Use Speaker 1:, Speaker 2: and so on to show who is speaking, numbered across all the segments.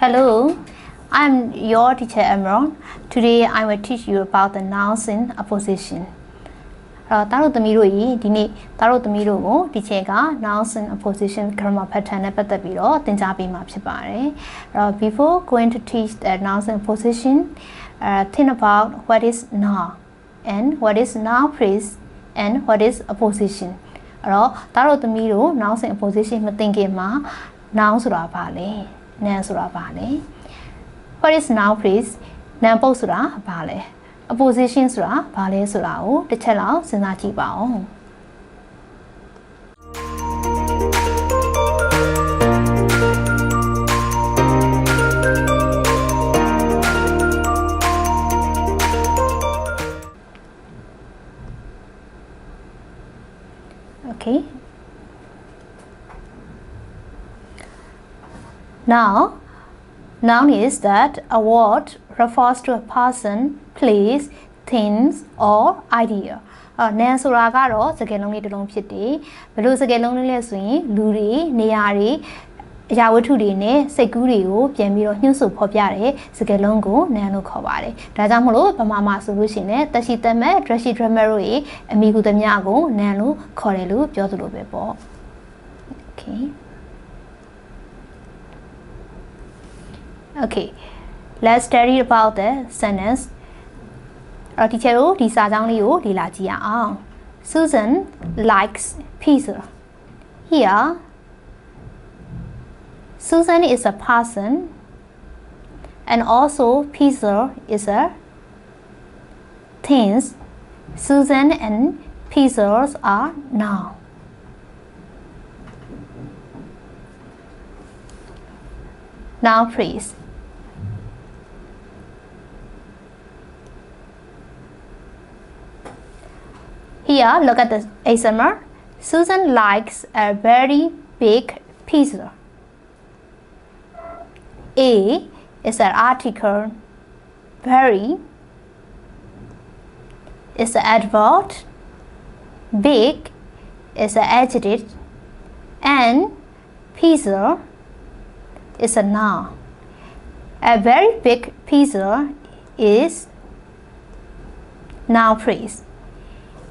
Speaker 1: Hello, I'm your teacher Amron. Today I will teach you about the nouns in apposition. အဲ့တော့တားတို့သမီးတို့ကြီးဒီနေ့တားတို့သမီးတို့ကိုဒီချိန်က nouns in apposition grammar pattern နဲ့ပတ်သက်ပြီးတော့သင်ကြားပေးမှာဖြစ်ပါတယ်။အဲ့တော့ before going to teach the nouns in apposition, uh, think about what is noun and what is noun phrase and what is apposition. အဲ့တော့တားတို့သမီးတို့ nouns in apposition မသိခင်မှာ noun ဆိုတာဘာလဲ။ noun ဆိုတာဘာလဲ။ what is noun phrase နာမ်ပုတ်ဆိုတာဘာလဲ opposition ဆိုတာဘာလဲဆိုတာကိုတစ်ချက်လောက်စဉ်းစားကြည့်ပါဦး Now, noun is that a word refers to a person, place, things or idea. အော် noun ဆိုတာကတော့စကားလုံးလေးတစ်လုံးဖြစ်တယ်။ဘယ်လိုစကားလုံးလေးလဲဆိုရင်လူတွေနေရာတွေအရာဝတ္ထုတွေနဲ့စိတ်ကူးတွေကိုပြန်ပြီးတော့ညှို့ဆိုဖော်ပြတဲ့စကားလုံးကို noun လို့ခေါ်ပါတယ်။ဒါကြောင့်မလို့ဗမာမှာဆိုလို့ရှိရင်တက်ရှိတက်မဲ့ dressy drummer တို့ရဲ့အမိကူသမျှကို noun လို့ခေါ်တယ်လို့ပြောသလိုပဲပေါ့။ Okay. Okay. Let's study about the sentence. အဲ့တော့ teacher တို့ဒီစာကြောင်းလေးကိုလေ့လာကြည့်ရအောင် Susan likes pizza. Here Susan is a person and also pizza is a things. Susan and pizzas are noun. Now please. Here, look at the ASMR. Susan likes a very big pizza. A is an article. Very is an adverb. Big is an adjective. And pizza is a noun. A very big pizza is noun phrase.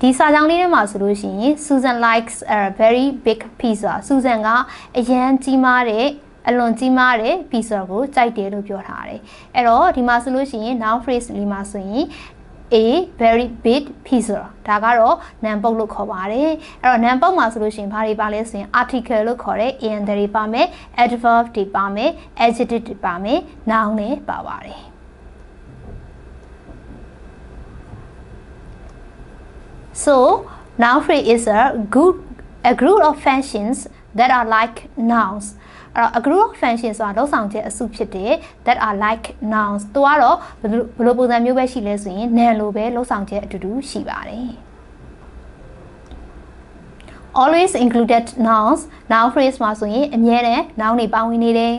Speaker 1: ဒီစာကြောင်းလေးထဲမှာဆိုလို့ရှိရင် Susan likes a very big pizza Susan ကအရန်ကြီးမားတဲ့အလွန်ကြီးမားတဲ့ pizza ကိုကြိုက်တယ်လို့ပြောထားတယ်အဲ့တော့ဒီမှာဆိုလို့ရှိရင် noun phrase လေးမှာဆိုရင် a very big pizza ဒါကတော့ noun ပုတ်လို့ခေါ်ပါတယ်အဲ့တော့ noun ပုတ်မှာဆိုလို့ရှိရင်ဘာတွေပါလဲဆိုရင် article လို့ခေါ်တဲ့ and တွေပါမယ် adverb တွေပါမယ် adjective တွေပါမယ် noun လည်းပါပါတယ် So, noun phrase is a good a group of functions that are like nouns. အဲ့တော့ a group of functions ဆိုတာလောက်ဆောင်ချက်အစုဖြစ်တဲ့ that are like nouns သူကတော့ဘယ်လိုဘယ်လိုပုံစံမျိုးပဲရှိလဲဆိုရင် noun လိုပဲလောက်ဆောင်ချက်အတူတူရှိပါတယ် always included nouns noun phrase မှာဆိုရင်အမြဲတမ်း noun တွေပါဝင်နေတယ်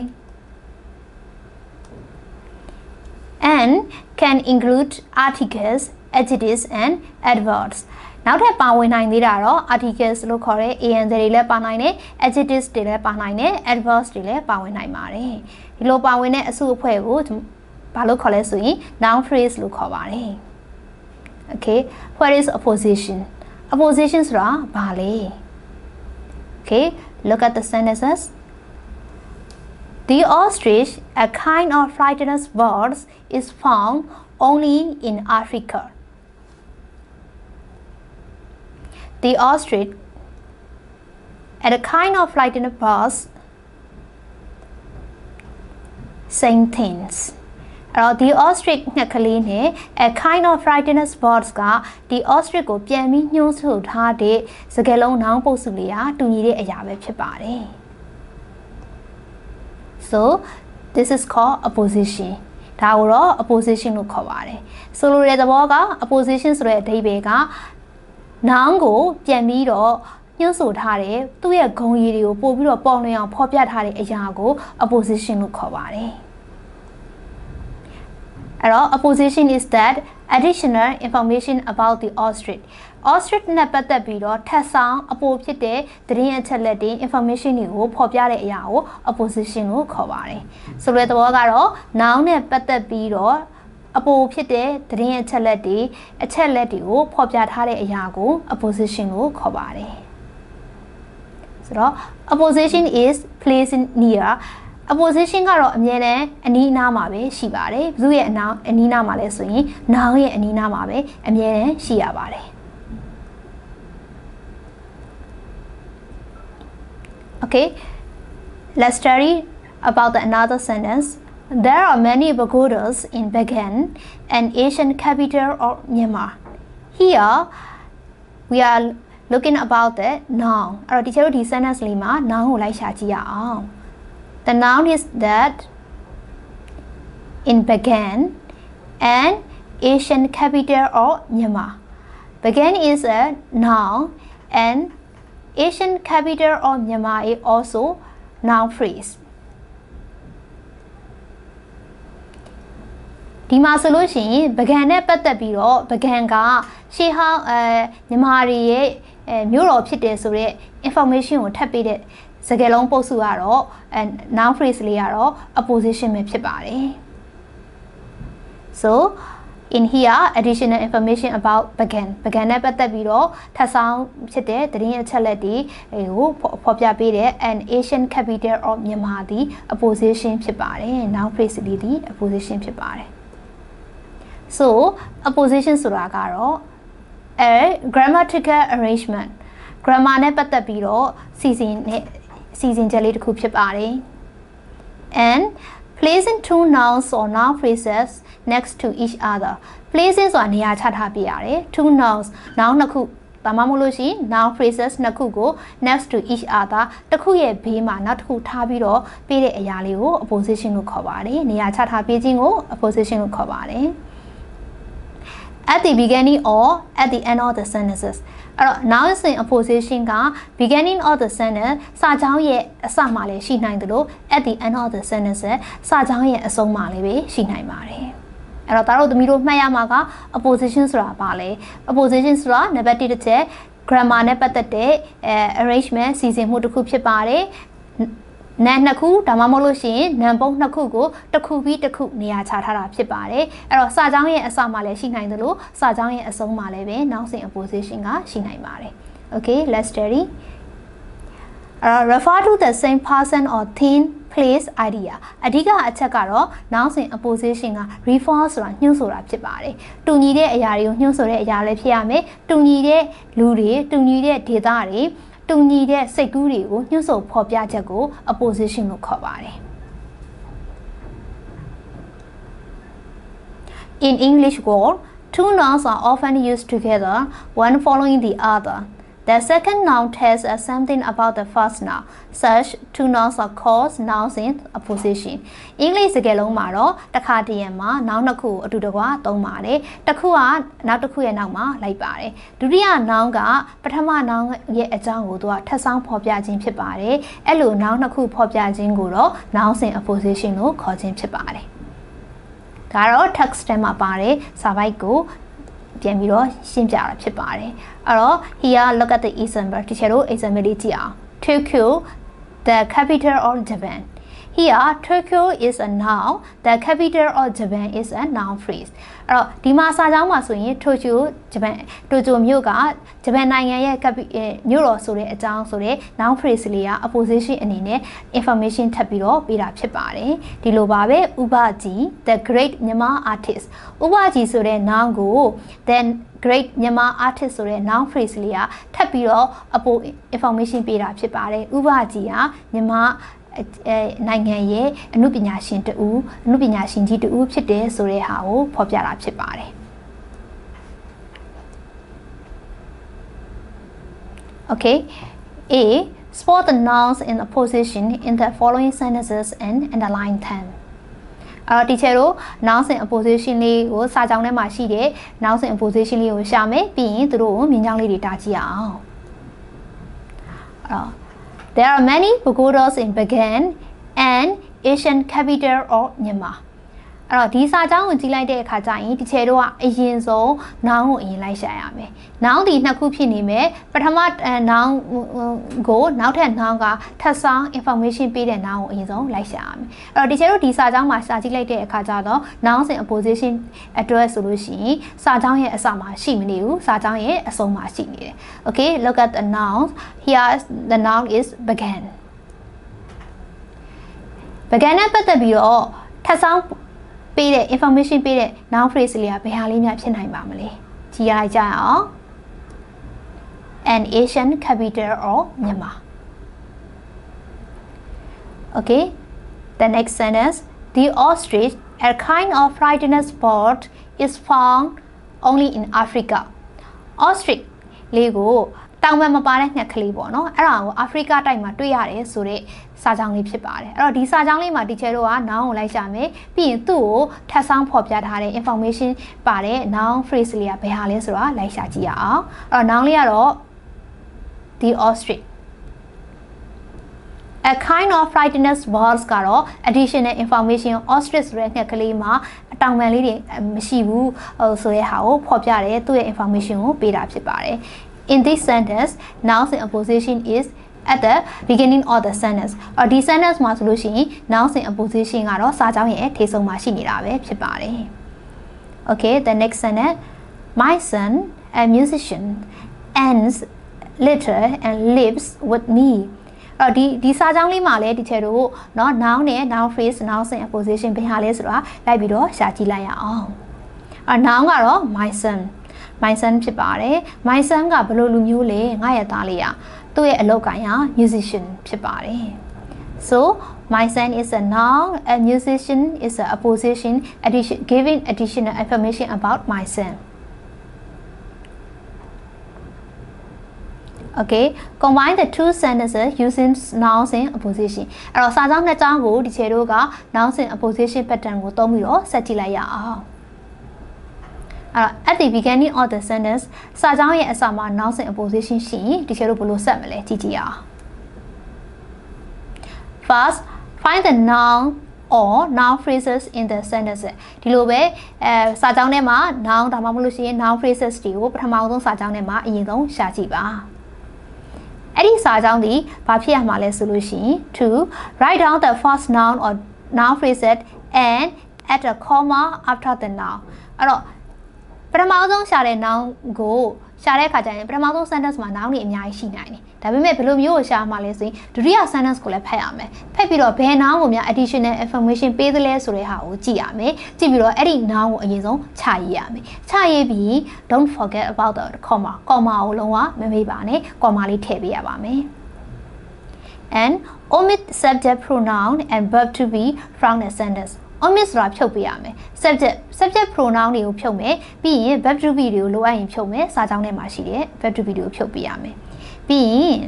Speaker 1: and can include articles adjectives and adverbs နောက်ထပ်ပါဝင်နိုင်သေးတာတော့ articles လို့ခေါ်တဲ့ an တွေလည်းပါနိုင်တယ် adjectives တွေလည်းပါနိုင်တယ် adverbs တွေလည်းပါဝင်နိုင်ပါတယ်ဒီလိုပါဝင်တဲ့အစုအဖွဲ့ကိုဘာလို့ခေါ်လဲဆိုရင် noun phrase လို့ခေါ်ပါတယ် okay what is opposition opposition ဆိုတာဘာလဲ okay look at the sentences The ostrich, a kind of flightless bird, is found only in Africa. The ostrich, and a kind of flightless bird, same things. အဲ့တော့ the ostrich ငှက်ကလေးနဲ့ a kind of frightened birds ကဒီ ostrich ကိုပြန်ပြီးညှိုးဆိုထားတဲ့စကားလုံးနောင်ပုတ်စုလေးဟာတူညီတဲ့အရာပဲဖြစ်ပါတယ်။ So this is called opposition ဒါကိုတော့ opposition လို့ခေါ်ပါတယ်ဆိုလိုတဲ့သဘောက opposition ဆိုတဲ့အဓိပ္ပာယ်က noun ကိုပြန်ပြီးတော့ညှို့ဆိုထားတဲ့သူ့ရဲ့ဂုဏ်ရည်တွေကိုပို့ပြီးတော့ပေါ်လွင်အောင်ဖော်ပြထားတဲ့အရာကို opposition လို့ခေါ်ပါတယ်အဲ့တော့ opposition is that additional information about the ostrich ostrich နဲ့ပတ်သက်ပြီးတော့ထပ်ဆောင်အပိုဖြစ်တဲ့သတင်းအချက်လက်တွေ information တွေကိုဖော်ပြတဲ့အရာကို opposition လို့ခေါ်ပါတယ်ဆိုတဲ့သဘောကတော့ noun နဲ့ပတ်သက်ပြီးတော့ အပိုဖြစ်တဲ့သတင်းအချက်လက်တွေအချက်လက်တွေကိုဖော်ပြထားတဲ့အရာကို opposition လို့ခေါ်ပါတယ်ဆိုတော့ opposition is placed near opposition ကတော့အမြဲတမ်းအနီးအနားမှာပဲရှိပါတယ်ဘယ်သူရဲ့အနားအနီးအနားမှာလဲဆိုရင် noun ရဲ့အနီးအနားမှာပဲအမြဲတမ်းရှိရပါတယ် Okay, let's study about the another sentence. There are many pagodas in Bagan, an Asian capital of Myanmar. Here, we are looking about the noun. အဲ့တော့ဒီချက်တို့ဒီ sentence လေးမှာ noun ကိုလိုက်ရှာကြည့်ရအောင် The noun is that in Bagan, an Asian capital of Myanmar. Bagan is a noun and Asian capital of Myanmar is also noun phrase. ဒီမှာဆိုလို့ရှိရင်ပကံနဲ့ပတ်သက်ပြီးတော့ပကံကရှေးဟောင်းအဲမြန်မာတွေရဲ့အဲမြို့တော်ဖြစ်တယ်ဆိုတော့ information ကိုထပ်ပေးတဲ့စကားလုံးပုတ်စုကတော့အဲ noun phrase လေးကတော့ opposition ပဲဖြစ်ပါတယ် so in here additional information about Bagan Bagan နဲ့ပတ်သက်ပြီးတော့ထပ်ဆောင်ဖြစ်တဲ့သတင်းအချက်လက်တွေကိုဖော်ပြပေးတဲ့ an Asian capital of Myanmar ဒီ opposition ဖြစ်ပါတယ် noun phrase လေးဒီ opposition ဖြစ်ပါတယ် so opposition ဆိုတာကတော့ a grammatical arrangement grammar နဲ့ပတ်သက်ပြီးတော့စီစဉ်နဲ့စီစဉ်ချက်လေးတစ်ခုဖြစ်ပါတယ် and placing two nouns or noun phrases next to each other placing ဆိုတာနေရာချထားပြရတယ် two nouns noun နှစ်ခုဒါမှမဟုတ်လို့ရှိရင် noun phrases နှစ်ခုကို next to each other တစ်ခုရဲ့ဘေးမှာနောက်တစ်ခုထားပြီးတော့ပေးတဲ့အရာလေးကို opposition လို့ခေါ်ပါတယ်နေရာချထားပေးခြင်းကို opposition လို့ခေါ်ပါတယ် at the beginning or at the end of the sentences အဲ့တော့ noun in opposition က beginning of the sentence စာကြောင်းရဲ့အစမှာလည်းရှိနိုင်တယ်လို့ at the end of the sentence စာကြောင်းရဲ့အဆုံးမှာလည်းပဲရှိနိုင်ပါတယ်အဲ့တော့ဒါတို့သမီးတို့မှတ်ရမှာက opposition ဆိုတာဘာလဲ opposition ဆိုတာနံပါတ်1တစ်ချက် grammar နဲ့ပတ်သက်တဲ့အဲ arrangement စီစဉ်မှုတစ်ခုဖြစ်ပါတယ် နံနှစ်ခုဒါမှမဟုတ်လို့ရှိရင်နံပုံးနှစ်ခုကိုတစ်ခုပြီးတစ်ခုနေရာချထားတာဖြစ်ပါတယ်အဲ့တော့စာကြောင်းရဲ့အစမှာလည်းရှိနိုင်တယ်လို့စာကြောင်းရဲ့အဆုံးမှာလည်းပဲနောက်စဉ် opposition ကရှိနိုင်ပါတယ် okay let's study uh, refer to the same person or thing place idea အဓိကအချက်ကတော့နောက်စဉ် opposition က refer ဆိုတာညှို့ဆိုတာဖြစ်ပါတယ်တူညီတဲ့အရာတွေကိုညှို့ဆိုတဲ့အရာလည်းဖြစ်ရမယ်တူညီတဲ့လူတွေတူညီတဲ့ data တွေ တူညီတဲ့စိတ်ကူးတွေကိုညှို့ဆိုဖော်ပြချက်ကို opposition လို့ခေါ်ပါတယ် In English word, two nouns are often used together, one following the other. The second noun tells us something about the first noun. Such two nouns are called nouns in opposition. English စကားလုံးမှာတော့တစ်ခါတည်းရံမှာ noun နှစ်ခုအတူတကွသုံးပါတယ်။တစ်ခုကနောက်တစ်ခုရဲ့နောက်မှာလိုက်ပါတယ်။ဒုတိယ noun ကပထမ noun ရဲ့အကြောင်းကိုသူကထပ်ဆောင်ဖော်ပြခြင်းဖြစ်ပါတယ်။အဲ့လို noun နှစ်ခုဖော်ပြခြင်းကိုတော့ nouns in opposition လို့ခေါ်ခြင်းဖြစ်ပါတယ်။ဒါတော့ text ထဲမှာပါတယ်စာပိုက်ကို ပြန်ပြီးတော့ရှင်းပြတာဖြစ်ပါတယ်အဲ့တော့ here look at the example တချို့ example လေးကြည့်အောင် Tokyo the capital of Japan here Tokyo is a noun the capital of Japan is a noun phrase အဲ့တော့ဒီမှာစာကြောင်းမှာဆိုရင် Tokyo Japan Tokyo မြို့ကဂျပန်နိုင်ငံရဲ့မြို့တော်ဆိုတဲ့အကြောင်းဆိုတဲ့ noun phrase လေးက opposition အနေနဲ့ information ထပ်ပြီးတော့ပေးတာဖြစ်ပါတယ်ဒီလိုပါပဲဥပကြီး the great Myanmar artist ဥပကြီးဆိုတဲ့ noun ကို then great မြန်မာ artist ဆိုတဲ့ noun phrase လေးကထပ်ပြီးတော့အပို information ပေးတာဖြစ်ပါတယ်ဥပကြီးကမြန်မာအဲ နိုင်ငံရဲ့အမှုပညာရှင်တူအမှုပညာရှင်ကြီးတူဖြစ်တယ်ဆိုတဲ့ဟာကိုဖော်ပြတာဖြစ်ပါတယ် Okay A spot the nouns in the position in the following sentences and underline them အော်တီချာတို့ nouns in opposition လေးကိုစာကြောင်းထဲမှာရှိတဲ့ nouns in opposition လေးကိုရှာမယ်ပြီးရင်သူတို့ကိုမြင်ကြောင်းလေးတွေတားကြည့်အောင်အော် There are many pagodas in Bagan and Asian capital of Myanmar အဲ့တော့ဒီစာကြောင်းကိုကြည့်လိုက်တဲ့အခါကျရင်ဒီချေတို့ကအရင်ဆုံး noun ကိုအရင်လိုက်ရှာရမယ် noun ဒီနှစ်ခုဖြစ်နေမယ်ပထမ noun ကိုနောက်ထပ် noun ကထပ်ဆောင် information ပေးတဲ့ noun ကိုအရင်ဆုံးလိုက်ရှာရမယ်အဲ့တော့ဒီချေတို့ဒီစာကြောင်းမှာရှာကြည့်လိုက်တဲ့အခါကျတော့ noun စဉ် opposition address ဆိုလို့ရှိရင်စာကြောင်းရဲ့အစမှာရှိမနေဘူးစာကြောင်းရဲ့အဆုံးမှာရှိနေတယ် okay look at the noun here the noun is began began နဲ့ပတ်သက်ပြီးတော့ထပ်ဆောင် ပေးတဲ့ information ပေးတဲ့ noun phrase လေးကဘယ်ဟာလေးများဖြစ်နိုင်ပါမလဲကြည့်ရလိုက်ကြရအောင် an Asian capital of Myanmar okay the next sentence the ostrich a kind of frightened bird is found only in Africa ostrich လေးကို တောင်ပံမပါတဲ့ငှက်ကလေးပေါ့နော်အဲ့ဒါကိုအာဖရိကတိုက်မှာတွေ့ရတယ်ဆိုတော့စာကြောင်းလေးဖြစ်ပါတယ်အဲ့တော့ဒီစာကြောင်းလေးမှာ teacher တို့က noun ကိုလိုက်ရှာမယ်ပြီးရင်သူ့ကိုထပ်ဆောင်ဖော်ပြထားတဲ့ information ပါတဲ့ noun phrase လေးကဘယ်ဟာလဲဆိုတာလိုက်ရှာကြည့်ရအောင်အဲ့တော့ noun လေးကတော့ the ostrich a kind of frightened birds ကတော့ additional information ostrich ဆိုတဲ့ငှက်ကလေးမှာအတောင်ပံလေးတွေမရှိဘူးဟိုဆိုတဲ့ဟာကိုဖော်ပြတယ်သူ့ရဲ့ information ကိုပေးတာဖြစ်ပါတယ် in this sentence nouns in opposition is at the beginning of the sentence အော်ဒီ sentence မှာဆိုလို့ရှိရင် nouns in opposition ကတော့စာကြောင်းရဲ့ထိဆုံးမှာရှိနေတာပဲဖြစ်ပါတယ် okay the next sentence my son a musician ends later and lives with me အဲ့ဒီဒီစာကြောင်းလေးမှာလည်းဒီချက်တို့เนาะ noun နဲ့ noun phrase noun စဉ် opposition ဘယ်ဟာလဲဆိုတာလိုက်ပြီးတော့ရှာကြည့်လိုက်ရအောင်အဲ့ noun ကတော့ my son my son ဖြစ်ပါတယ် my son ကဘယ်လိုလူမျိုးလဲငါရဲ့သားလေးอ่ะသူ့ရဲ့အလုပ်ကိုင်ဟာ musician ဖြစ်ပါတယ် so my son is a noun a musician is a opposition addition giving additional information about my son okay combine the two sentences using nouns in opposition အဲ့တော့စာကြောင်းနှစ်ကြောင်းကိုဒီခြေတို့က nouns in opposition pattern ကိုသုံးပြီးတော့ဆက်ကြည့်လိုက်ရအောင် အဲ့တော့ at the beginning of the sentence စာကြောင်းရဲ့အစမှာ nouns in opposition ရှိရင်ဒီခြေတို့ဘယ်လိုဆက်မလဲကြည့်ကြည့်အောင် first find the noun or noun phrases in the sentence ဒီလိုပဲအဲစာကြောင်းထဲမှာ noun ဒါမှမဟုတ်လို့ရှိရင် noun phrases တွေကိုပထမဆုံးစာကြောင်းထဲမှာအရင်ဆုံးရှာကြည့်ပါအဲ့ဒီစာကြောင်းဒီဘာဖြစ်ရမှာလဲဆိုလို့ရှိရင် to write down the first noun or noun phrases and add a comma after the noun အဲ့တော့ ပထမဆုံးရှာတဲ့ noun ကိုရှာတဲ့အခါကျရင်ပထမဆုံး sentence မှာ noun တွေအများကြီးရှိနိုင်တယ်။ဒါပေမဲ့ဘယ်လိုမျိုးကိုရှာမှာလဲဆိုရင်ဒုတိယ sentence ကိုလည်းဖတ်ရမယ်။ဖတ်ပြီးတော့ဘယ် noun ကိုများ additional information ပေးသလဲဆိုတဲ့ဟာကိုကြည့်ရမယ်။ကြည့်ပြီးတော့အဲ့ဒီ noun ကိုအရင်ဆုံးခြာရေးရမယ်။ခြာရေးပြီး don't forget about the comma comma ကိုလုံးဝမမေ့ပါနဲ့။ comma လေးထည့်ပေးရပါမယ်။ and omit subject pronoun and verb to be from the sentence omit ဆိုတာဖြုတ်ပေးရမယ် subject subject pronoun တွေကိုဖြုတ်မယ်ပြီးရင် verb to be တွေကိုလိုအပ်ရင်ဖြုတ်မယ်စာကြောင်းထဲမှာရှိတဲ့ verb to be တွေကိုဖြုတ်ပေးရမယ်ပြီးရင်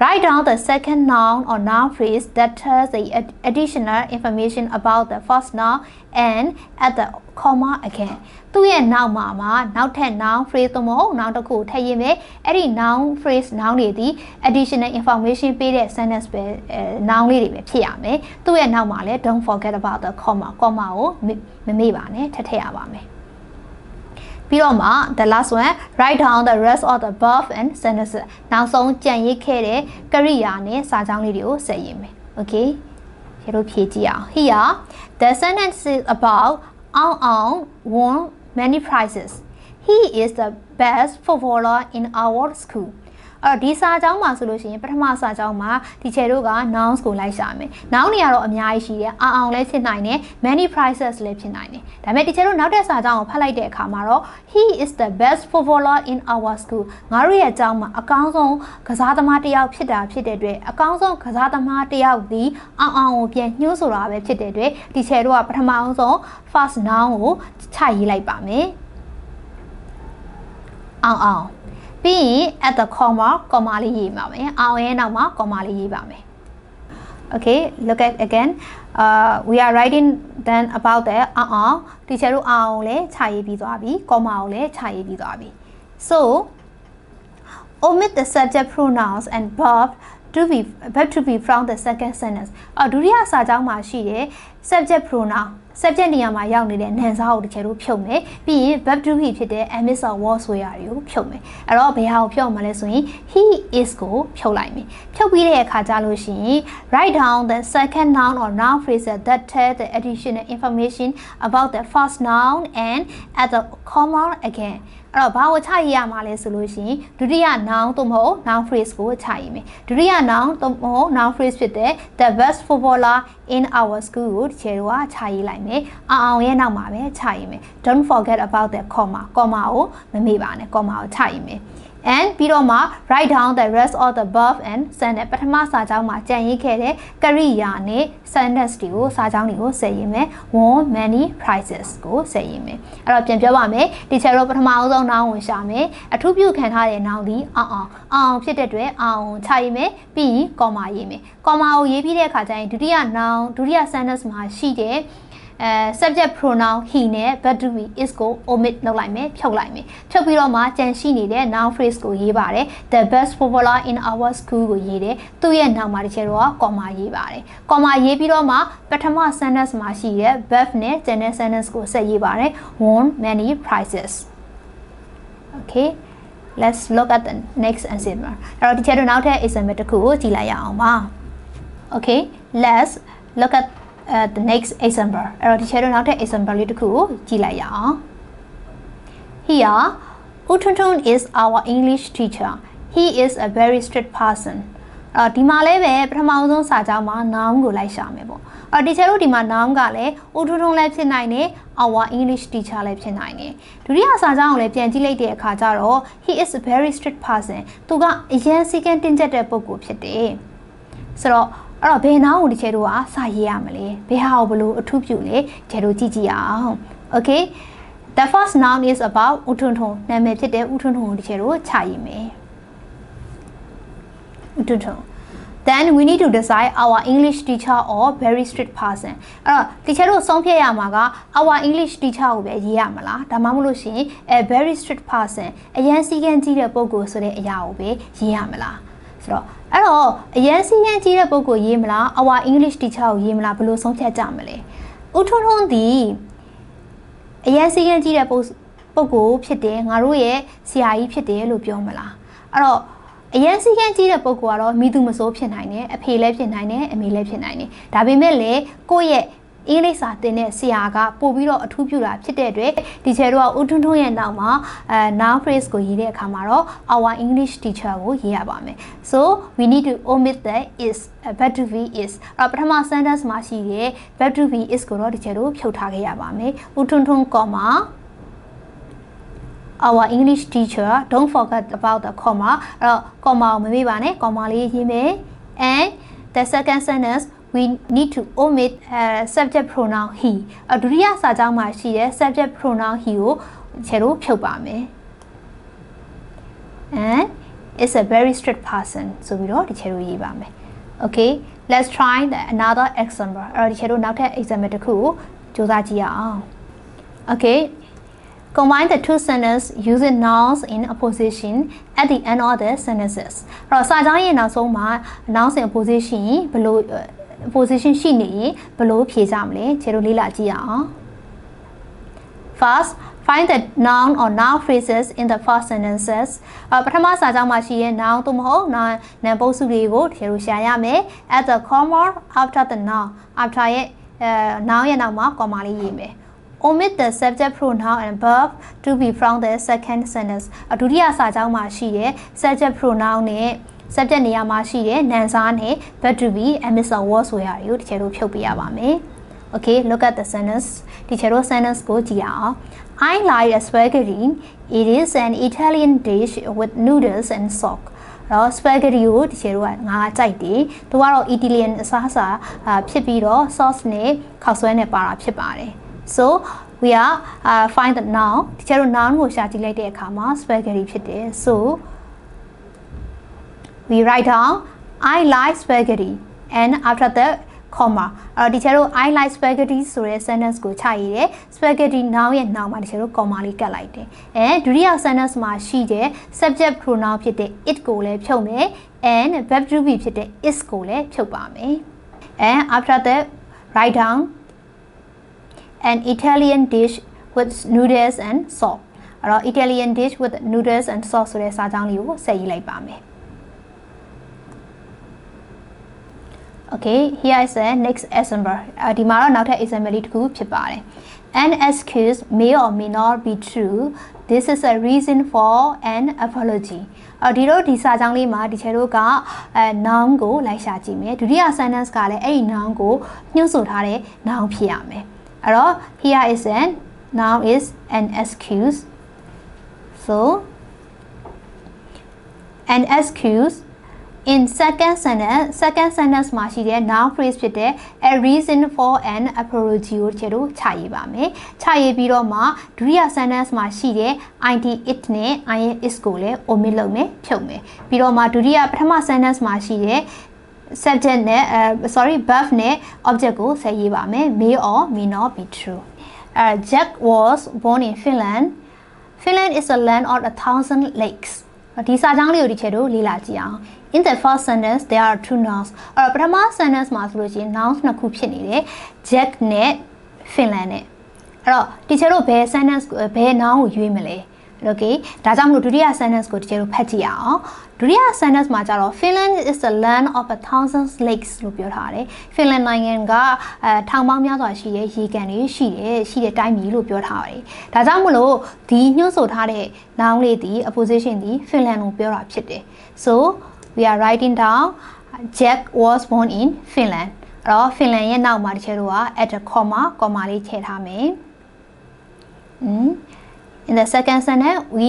Speaker 1: Write down the second noun or noun phrase that tells the additional information about the first noun and add the comma again. သူ့ရဲ့နောက်မှာမှာနောက်ထပ် noun phrase သို့မဟုတ် noun တစ်ခုထည့်ရင်းပဲအဲ့ဒီ noun phrase noun တွေဒီ additional information ပေးတဲ့ sentence ပဲ noun လေးတွေပဲဖြစ်ရမယ်။သူ့ရဲ့နောက်မှာလည်း don't forget about the comma comma ကိုမမေ့ပါနဲ့ထည့်ထည့်ရပါမယ်။ ပြီးတော့မှ the last one write down the rest of the verb and sentences နောက်ဆုံးကြံရစ်ခဲ့တဲ့ကရိယာနဲ့စာကြောင်းလေးတွေကိုဆက်ရေးမယ် okay ရတို့ဖြည့်ကြည့်အောင် here the sentence is about on on won many prizes he is the best footballer in our school အဲ့တော့ဒီစာကြောင်းမှာဆိုလို့ရှိရင်ပထမစာကြောင်းမှာဒီချေတို့က nouns ကိုလိုက်ရှာမယ်။ noun တွေကတော့အများကြီးရှိတယ်။အောင်အောင်လည်းဖြစ်နိုင်တယ်။ many prizes လည်းဖြစ်နိုင်တယ်။ဒါပေမဲ့ဒီချေတို့နောက်တဲ့စာကြောင်းကိုဖတ်လိုက်တဲ့အခါမှာတော့ he is the best footballer in our school ငါတို့ရဲ့အကြောင်းမှာအကောင်းဆုံးကစားသမားတစ်ယောက်ဖြစ်တာဖြစ်တဲ့အတွက်အကောင်းဆုံးကစားသမားတစ်ယောက်ဒီအောင်အောင်ကိုပြန်ညှိုးဆိုတာပဲဖြစ်တဲ့အတွက်ဒီချေတို့ကပထမအောင်ဆုံး first noun ကိုချရေးလိုက်ပါမယ်။အောင်အောင် ပြီးရင် at the comma comma လေးရေးပါမယ်အောင်ရဲ့နောက်မှာ comma လေးရေးပါမယ် okay look at again uh we are writing then about the အောင်အောင် teacher တို့အောင်ကိုလည်းခြာရေးပြီးသွားပြီ comma ကိုလည်းခြာရေးပြီးသွားပြီ so omit the subject pronouns and verb to be verb to be from the second sentence အော်ဒုတိယစာကြောင်းမှာရှိတဲ့ subject pronoun subject နေရာမှာရောက်နေတဲ့နာမ်စားကိုတစ်ချက်လို့ဖြုတ်မယ်ပြီးရင် verb to be ဖြစ်တဲ့ amiss or was ဆိုရတွေကိုဖြုတ်မယ်အဲ့တော့ဘယ်ဟာကိုဖြုတ်မှာလဲဆိုရင် he is ကိုဖြုတ်လိုက်မယ်ဖြုတ်ပြီးတဲ့အခါကျလို့ရှိရင် write down the second noun or noun phrase that tell the additional information about the first noun and add the comma again အဲ့တော့ဘာကိုချရေးရမှာလဲဆိုလို့ရှိရင်ဒုတိယ noun သို့မဟုတ် noun phrase ကိုချရေးမယ်ဒုတိယ noun သို့မဟုတ် noun phrase ဖြစ်တဲ့ the best footballer in our school ကိုဒီချေတော့ချရေးလိုက်မယ်အောင်အောင်ရဲ့နောက်မှာပဲချရေးမယ် don't forget about the comma comma ကိုမမေ့ပါနဲ့ comma ကိုချရေးမယ် and ပြီးတော့မှ write down the rest of the verb and sentence ပထမစာကြောင်းမှာကြံရေးခဲ့တဲ့ကရိယာနဲ့ sentence တွေကိုစာကြောင်းတွေကိုဆက်ရေးမယ် won many prizes ကိုဆက်ရေးမယ်အဲ့တော့ပြန်ပြောပါမယ်ဒီချက်တော့ပထမအဆုံး noun ကိုရှာမယ်အထူးပြုခံထားတဲ့ noun ဒီအောင်အောင်အောင်ဖြစ်တဲ့အတွက်အောင်ချရေးမယ်ပြီးရင် comma ရေးမယ် comma ကိုရေးပြီးတဲ့အခါကျရင်ဒုတိယ noun ဒုတိယ sentence မှာရှိတဲ့ အဲ subject pronoun he နဲ့ verb to be is ကို omit လုပ်လိုက်မယ်ဖြုတ်လိုက်မယ်ဖြုတ်ပြီးတော့မှကြံရှိနေတဲ့ noun phrase ကိုရေးပါတယ် the best footballer in our school ကိုရေးတယ်သူ့ရဲ့နောက်မှာတစ်ချက်တော့ comma ရေးပါတယ် comma ရေးပြီးတော့မှပထမ sentence မှာရှိတဲ့ verb နဲ့ general sentence ကိုဆက်ရေးပါတယ် won many prizes okay let's look at the next example အဲ့တော့ဒီချက်တော့နောက်ထပ် example တစ်ခုကိုကြည့်လိုက်ရအောင်ပါ okay let's look at uh, the next example အဲ့တော့ဒီချက်တော့နောက်ထပ် example လေးတစ်ခုကိုကြည့်လိုက်ရအောင် here Utuntun is our English teacher he is a very strict person အော်ဒီမှာလည်းပဲပထမဆုံးစာကြောင်းမှာ noun ကိုလိုက်ရှာမယ်ပေါ့အော်ဒီချက်တို့ဒီမှာ noun ကလည်းဦးထွန်းထွန်းလည်းဖြစ်နိုင်တယ် our English teacher လည်းဖြစ်နိုင်တယ်ဒုတိယစာကြောင်းကိုလည်းပြန်ကြည့်လိုက်တဲ့အခါကျတော့ he is a very strict person သူကအရင်စီကံတင်ကျက်တဲ့ပုဂ္ဂိုလ်ဖြစ်တယ်ဆိုတော့ အဲ့တော့ဘယ်နောင်းကိုဒီချဲတို့ကစာရေးရမလဲဘယ်ဟာကိုဘလို့အထူးပြုလဲချဲတို့ကြည့်ကြည့်အောင် okay the first noun is about ဦးထွန်းထွန်းနာမည်ဖြစ်တဲ့ဦးထွန်းထွန်းကိုဒီချဲတို့ချရေးမယ်ဦးထွန်းထွန်း then we need to decide our english teacher or very strict person အဲ့တော့ teacher တို့ဆုံးဖြတ်ရမှာက our english teacher ကိုပဲရေးရမလားဒါမှမဟုတ်လို့ရှိရင် a very strict person အရန်စီကံကြီးတဲ့ပုံကိုဆိုတဲ့အရာကိုပဲရေးရမလားဆိုတော့ အဲ့တော့အရန်စီကံကြီးတဲ့ပုံကိုရေးမလား our english teacher ကိုရေးမလားဘယ်လိုဆုံးဖြတ်ကြမလဲဦးထွန်းထွန်းဒီအရန်စီကံကြီးတဲ့ပုံပုံကိုဖြစ်တယ်ငါတို့ရဲ့ဆရာကြီးဖြစ်တယ်လို့ပြောမလားအဲ့တော့အရန်စီကံကြီးတဲ့ပုံကတော့မိသူမစိုးဖြစ်နိုင်တယ်အဖေလည်းဖြစ်နိုင်တယ်အမေလည်းဖြစ်နိုင်တယ်ဒါပေမဲ့လေကိုယ့်ရဲ့ အင်္ဂလိပ်စာသင်တဲ့ဆရာကပို့ပြီးတော့အထူးပြုတာဖြစ်တဲ့အတွက်ဒီချေတော့ဦးထွန်းထွန်းရဲ့နောက်မှာအဲ noun phrase ကိုရေးတဲ့အခါမှာတော့ our english teacher ကိုရေးရပါမယ် so we need to omit the is verb to be is အဲ့ပထမ sentence မှာရှိတဲ့ verb to be is ကိုတော့ဒီချေတော့ဖြုတ်ထားခဲ့ရပါမယ်ဦးထွန်းထွန်း comma our english teacher don't forget about the comma အဲ့တော့ comma ကိုမမေ့ပါနဲ့ comma လေးရေးမယ် and the second sentence we need to omit uh, subject pronoun he အဒုတိယစာကြောင်းမှာရှိတဲ့ subject pronoun he ကိုခြေလို့ဖြုတ်ပါမယ် and is a very strict person ဆိုပြီးတော့ဒီခြေလို့ရေးပါမယ် okay let's try the another example အဲ့တော့ဒီခြေလို့နောက်ထပ် example တစ်ခုကိုစူးစမ်းကြည့်ရအောင် okay Combine the two sentences using nouns in opposition at the end of the sentences အဲ့တော့စာကြောင်းရဲ့နောက်ဆုံးမှာ nouns in opposition ဘယ်လို opposition ရှိနေရင်ဘယ်လိုဖြေကြမလဲခြေတို့လေ့လာကြည့်ရအောင် First find the noun or noun phrases in the first sentences အပထမစာကြောင်းမှာရှိတဲ့ noun သို့မဟုတ် noun နာမ်ပုတ်စုတွေကိုခြေတို့ရှာရမယ် at the comma after the noun after ရဲ့အဲ noun ရဲ့နောက်မှာ comma လေးရေးမယ် omit the subject pronoun and verb to be from the second sentence အဒုတိယစာကြောင်းမှာရှိတဲ့ subject pronoun နဲ့ subject နေရာမှာရှိတဲ့နာမ်စားနဲ့ verb to be and mr was ဆိုရာတွေကိုတချို့တို့ဖြုတ်ပေးရပါမယ် Okay look at the sentence တချို့တို့ sentence ကိုကြည့်ရအောင် I like spaghetti it is an Italian dish with noodles and sauce တော့ spaghetti ကိုတချို့တို့ကငါကြိုက်တယ်သူကတော့ Italian အစားအစာဖြစ်ပြီးတော့ sauce နဲ့ခောက်ဆွဲနဲ့ပါတာဖြစ်ပါတယ် so we are uh, find the noun တချို့တို့ noun ကိုရှာကြည့်လိုက်တဲ့အခါမှာ spaghetti ဖြစ်တယ် so we write down I like spaghetti and after that comma အဲ့တော့ဒီချေတို့ I like spaghetti ဆိုတဲ့ sentence ကိုချရေးတယ် spaghetti noun ရဲ့ noun မှာဒီချေတို့ comma လေးကတ်လိုက်တယ်အဲဒုတိယ sentence မှာရှိတဲ့ subject pronoun ဖြစ်တဲ့ it ကိုလည်းဖြုတ်မယ် and verb to be ဖြစ်တဲ့ is ကိုလည်းဖြုတ်ပါမယ် and after that write down an Italian dish with noodles and sauce အဲ့တော့ Italian dish with noodles and sauce ဆိုတဲ့စာကြောင်းလေးကိုဆက်ရေးလိုက်ပါမယ် Okay here is the next example အဲဒီမှာတော့နောက်ထပ် example လေးတစ်ခုဖြစ်ပါတယ် An excuse may or may not be true this is a reason for an apology အော်ဒီတော့ဒီစာကြောင်းလေးမှာဒီချေတို့ကအဲ noun ကိုလိုက်ရှာကြည့်မယ်ဒုတိယ sentence ကလည်းအဲ့ဒီ noun ကိုညှို့ဆိုထားတဲ့ noun ဖြစ်ရမယ်အဲ့တော့ here is an noun is an excuse so an excuse in second sentence second sentence မှာရှိတဲ့ noun phrase ဖြစ်တဲ့ a reason for an apology ကိုကျတော့ခြာရေးပါမယ်ခြာရေးပြီးတော့မှဒုတိယ sentence မှာရှိတဲ့ id it နဲ့ i is ကိုလည်း omit လုပ်မယ်ဖြုတ်မယ်ပြီးတော့မှဒုတိယပထမ sentence မှာရှိတဲ့ subject နဲ့အဲ sorry verb နဲ့ object ကိုဆက်ရေးပါမယ် may or may not be true uh, Jack was born in Finland Finland is a land of a thousand lakes ဒီစာကြောင်းလေးကိုဒီချက်တို့လေ့လာကြည့်အောင် in the first sentence there are two nouns အဲ့တော့ပထမ sentence မှာဆိုလို့ရှိရင် nouns နှစ်ခုဖြစ်နေတယ် Jack နဲ့ Finland နဲ့အဲ့တော့ဒီချက်တို့ဘယ် sentence ကိုဘယ် noun ကိုရွေးမလဲ okay ဒါကြောင့်မလို့ဒုတိယ sentence ကိုဒီချက်တို့ဖတ်ကြည့်ရအောင်ဒုတိယ sentence မှာကျတော့ Finland is the land of a thousand lakes လို့ပြောထားတယ် Finland နိုင်ငံကအဲထောင်ပေါင်းများစွာရှိတဲ့ရေကန်တွေရှိတယ်ရှိတဲ့တိုင်းပြည်လို့ပြောထားပါတယ်ဒါကြောင့်မလို့ဒီညှို့ဆိုထားတဲ့ noun လေးဒီ opposition ဒီ Finland ကိုပြောတာဖြစ်တယ် so we are writing down Jack was born in Finland အဲ့တော့ Finland ရဲ့နောက်မှာတစ်ချက်တော့ at a comma comma လေးထည့်ထားမယ် mm. in the second sentence we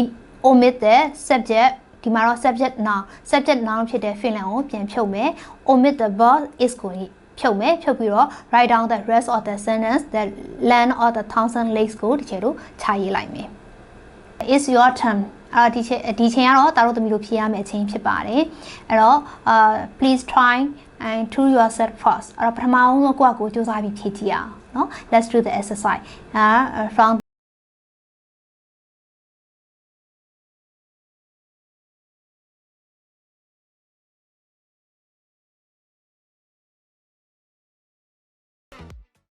Speaker 1: omit the subject ဒီမှာတော့ subject noun subject noun ဖြစ်တဲ့ fill ကိုပြန်ဖြုတ်မယ် omit the verb is ကိုဖြုတ်မယ်ဖြုတ်ပြီးတော့ write down the rest of the sentence that land of the thousand lakes ကိုဒီချေတို့ခြာရေးလိုက်မယ် is your turn အာဒီချေဒီချိန်ကတော့တာတို့သမီးတို့ဖြေရမယ့်အချိန်ဖြစ်ပါတယ်အဲ့တော့ uh please try and to yourself first အဲ့တော့ပထမဆုံးကိုယ့်အကိုစူးစမ်းပြီးဖြေကြည့်အောင်နော် let's do the exercise uh from